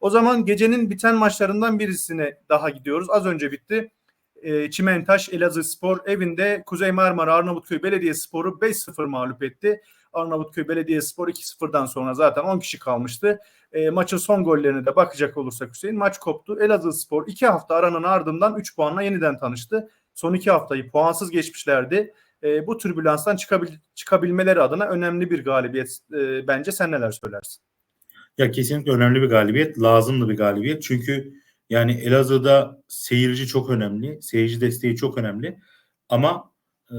O zaman gecenin biten maçlarından birisine daha gidiyoruz. Az önce bitti. E, Çimentaş Elazığ Spor evinde Kuzey Marmara Arnavutköy Belediyespor'u 5-0 mağlup etti. Arnavutköy Belediyespor 2-0'dan sonra zaten 10 kişi kalmıştı. E, maçın son gollerine de bakacak olursak Hüseyin maç koptu. Elazığ Spor 2 hafta aranın ardından 3 puanla yeniden tanıştı. Son 2 haftayı puansız geçmişlerdi. E, bu türbülanstan çıkabil, çıkabilmeleri adına önemli bir galibiyet e, bence. Sen neler söylersin? Ya kesinlikle önemli bir galibiyet. Lazımlı bir galibiyet. Çünkü yani Elazığ'da seyirci çok önemli. Seyirci desteği çok önemli. Ama e,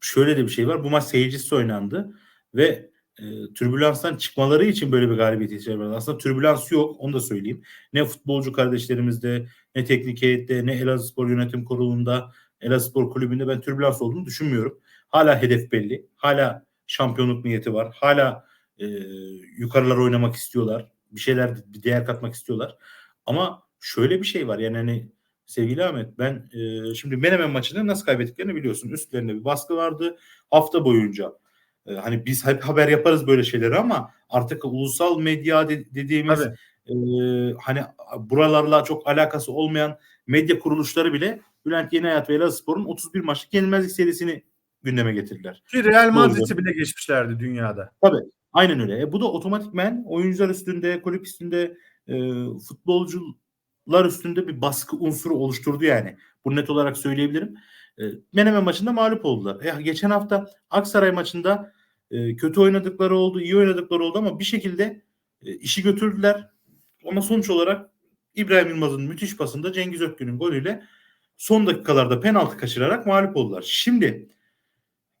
şöyle de bir şey var. Bu maç seyircisiz oynandı ve e, türbülanstan çıkmaları için böyle bir galibiyet ihtiyacı Aslında türbülans yok. Onu da söyleyeyim. Ne futbolcu kardeşlerimizde, ne teknik heyette, ne Elazığspor Yönetim Kurulu'nda, Elazığspor Kulübü'nde ben türbülans olduğunu düşünmüyorum. Hala hedef belli. Hala şampiyonluk niyeti var. Hala e, yukarılar oynamak istiyorlar. Bir şeyler, bir değer katmak istiyorlar. Ama şöyle bir şey var. Yani hani sevgili Ahmet ben e, şimdi Menemen maçını nasıl kaybettiklerini biliyorsun. Üstlerinde bir baskı vardı hafta boyunca. E, hani biz hep haber yaparız böyle şeyleri ama artık ulusal medya de, dediğimiz e, hani buralarla çok alakası olmayan medya kuruluşları bile Bülent Yenihayat ve Elazığspor'un 31 maçlık yenilmezlik serisini gündeme getirdiler. Ki Real Madrid'i bile geçmişlerdi dünyada. Tabii. Aynen öyle. E, bu da otomatikmen oyuncular üstünde, kulüp üstünde, e, futbolcular üstünde bir baskı unsuru oluşturdu yani. Bunu net olarak söyleyebilirim. E, Menemen maçında mağlup oldular. E, geçen hafta Aksaray maçında e, kötü oynadıkları oldu, iyi oynadıkları oldu ama bir şekilde e, işi götürdüler. Ama sonuç olarak İbrahim Yılmaz'ın müthiş pasında Cengiz Ökkün'ün golüyle son dakikalarda penaltı kaçırarak mağlup oldular. Şimdi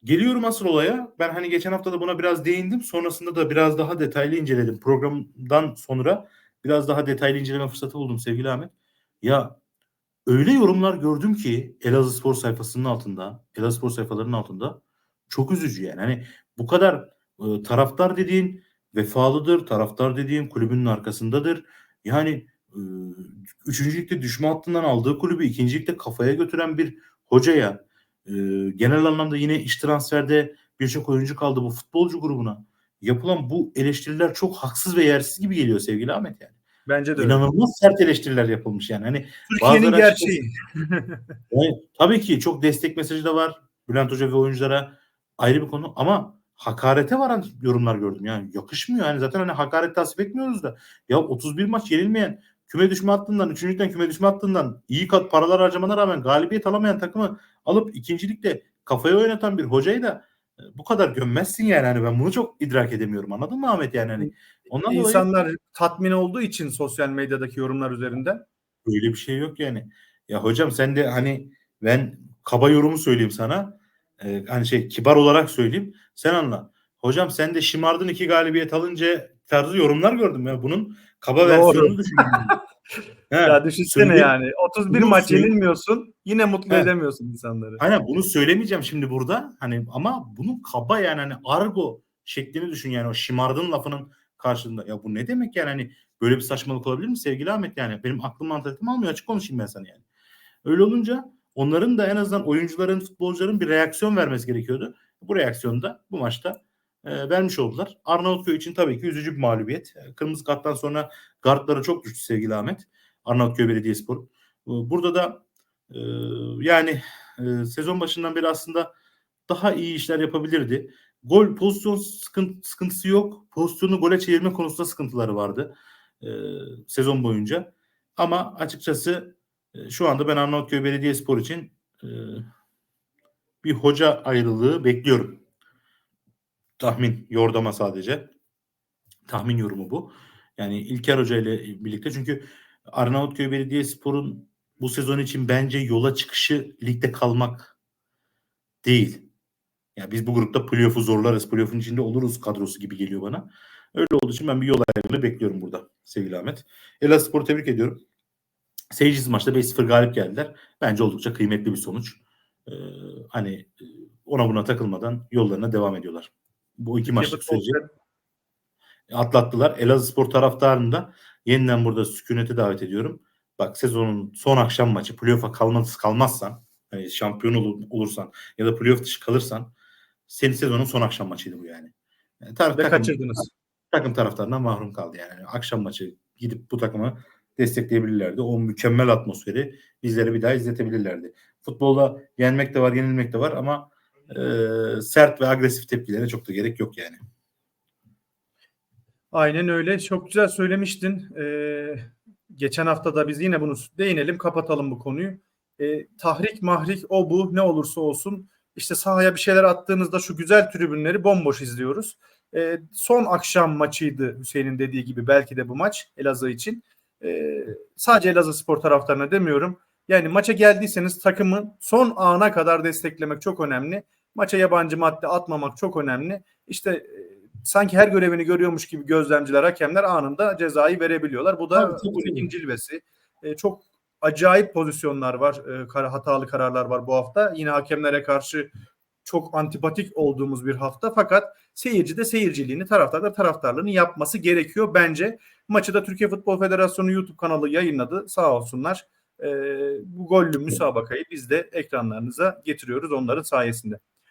Geliyorum asıl olaya. Ben hani geçen hafta da buna biraz değindim. Sonrasında da biraz daha detaylı inceledim. Programdan sonra biraz daha detaylı inceleme fırsatı buldum sevgili Ahmet. Ya öyle yorumlar gördüm ki Elazığ Spor sayfasının altında, Elazığ Spor sayfalarının altında çok üzücü yani. Hani bu kadar e, taraftar dediğin vefalıdır, taraftar dediğin kulübünün arkasındadır. Yani e, üçüncülükte düşme hattından aldığı kulübü ikincilikte kafaya götüren bir hocaya e, genel anlamda yine iş transferde birçok oyuncu kaldı bu futbolcu grubuna. Yapılan bu eleştiriler çok haksız ve yersiz gibi geliyor sevgili Ahmet yani. Bence de İnanılmaz öyle. sert eleştiriler yapılmış yani. Hani Türkiye'nin gerçeği. yani, tabii ki çok destek mesajı da var Bülent Hoca ve oyunculara ayrı bir konu ama hakarete varan yorumlar gördüm. Yani yakışmıyor. Yani zaten hani hakaret tasvip etmiyoruz da. Ya 31 maç yenilmeyen küme düşme hattından, üçüncülükten küme düşme hattından iyi kat paralar harcamana rağmen galibiyet alamayan takımı alıp ikincilikte kafaya oynatan bir hocayı da e, bu kadar gömmezsin yani. Hani ben bunu çok idrak edemiyorum. Anladın mı Ahmet yani? Hani ondan insanlar dolayı... tatmin olduğu için sosyal medyadaki yorumlar üzerinden. Öyle bir şey yok yani. Ya hocam sen de hani ben kaba yorumu söyleyeyim sana. Ee, hani şey kibar olarak söyleyeyim. Sen anla. Hocam sen de şımardın iki galibiyet alınca tarzı yorumlar gördüm ya. Bunun kaba Doğru. versiyonunu düşünüyorum ya düşünsene Söyle, yani 31 maç yenilmiyorsun yine mutlu He. edemiyorsun insanları. Aynen bunu söylemeyeceğim şimdi burada. Hani ama bunun kaba yani hani argo şeklini düşün yani o şımardın lafının karşılığında. Ya bu ne demek yani hani böyle bir saçmalık olabilir mi sevgili Ahmet yani? Benim aklım mantalitemi almıyor açık konuşayım ben sana yani. Öyle olunca onların da en azından oyuncuların, futbolcuların bir reaksiyon vermesi gerekiyordu. Bu reaksiyonda bu maçta e, vermiş oldular. Arnavutköy için tabii ki üzücü bir mağlubiyet. Kırmızı karttan sonra gardları çok düştü sevgili Ahmet. Arnavutköy Belediyespor. Burada da e, yani e, sezon başından beri aslında daha iyi işler yapabilirdi. Gol pozisyon sıkıntı, sıkıntısı yok. Pozisyonu gole çevirme konusunda sıkıntıları vardı e, sezon boyunca. Ama açıkçası e, şu anda ben Arnavutköy Belediyespor için e, bir hoca ayrılığı bekliyorum. Tahmin, yordama sadece. Tahmin yorumu bu. Yani İlker Hoca ile birlikte çünkü Arnavutköy Belediyespor'un bu sezon için bence yola çıkışı ligde kalmak değil. Ya yani biz bu grupta playoff'u zorlarız, playoff'un içinde oluruz kadrosu gibi geliyor bana. Öyle olduğu için ben bir yol ayrılığı bekliyorum burada sevgili Ahmet. Elazığspor'u tebrik ediyorum. Seyircisiz maçta 5-0 galip geldiler. Bence oldukça kıymetli bir sonuç. Ee, hani e, ona buna takılmadan yollarına devam ediyorlar. Bu iki maçlık süreci atlattılar. Elazığspor taraftarını da yeniden burada sükunete davet ediyorum. Bak sezonun son akşam maçı playoff'a kalmaz, kalmazsan hani şampiyon olur, olursan ya da playoff dışı kalırsan senin sezonun son akşam maçıydı bu yani. yani tar- takım, kaçırdınız. Takım taraftarından mahrum kaldı yani. Akşam maçı gidip bu takımı destekleyebilirlerdi. O mükemmel atmosferi bizlere bir daha izletebilirlerdi. Futbolda yenmek de var, yenilmek de var ama e, sert ve agresif tepkilere çok da gerek yok yani. Aynen öyle. Çok güzel söylemiştin. Ee, geçen hafta da biz yine bunu değinelim, kapatalım bu konuyu. Ee, tahrik, mahrik, o bu ne olursa olsun işte sahaya bir şeyler attığınızda şu güzel tribünleri bomboş izliyoruz. Ee, son akşam maçıydı Hüseyin'in dediği gibi belki de bu maç Elazığ için. Ee, sadece Elazığ spor taraftarına demiyorum. Yani maça geldiyseniz takımın son ana kadar desteklemek çok önemli. Maça yabancı madde atmamak çok önemli. İşte e, sanki her görevini görüyormuş gibi gözlemciler, hakemler anında cezayı verebiliyorlar. Bu da bu ligin cilvesi. E, çok acayip pozisyonlar var, e, kar- hatalı kararlar var bu hafta. Yine hakemlere karşı çok antipatik olduğumuz bir hafta. Fakat seyirci de seyirciliğini, taraftar da taraftarlığını yapması gerekiyor bence. Maçı da Türkiye Futbol Federasyonu YouTube kanalı yayınladı. Sağ olsunlar. E, bu gollü müsabakayı biz de ekranlarınıza getiriyoruz onların sayesinde.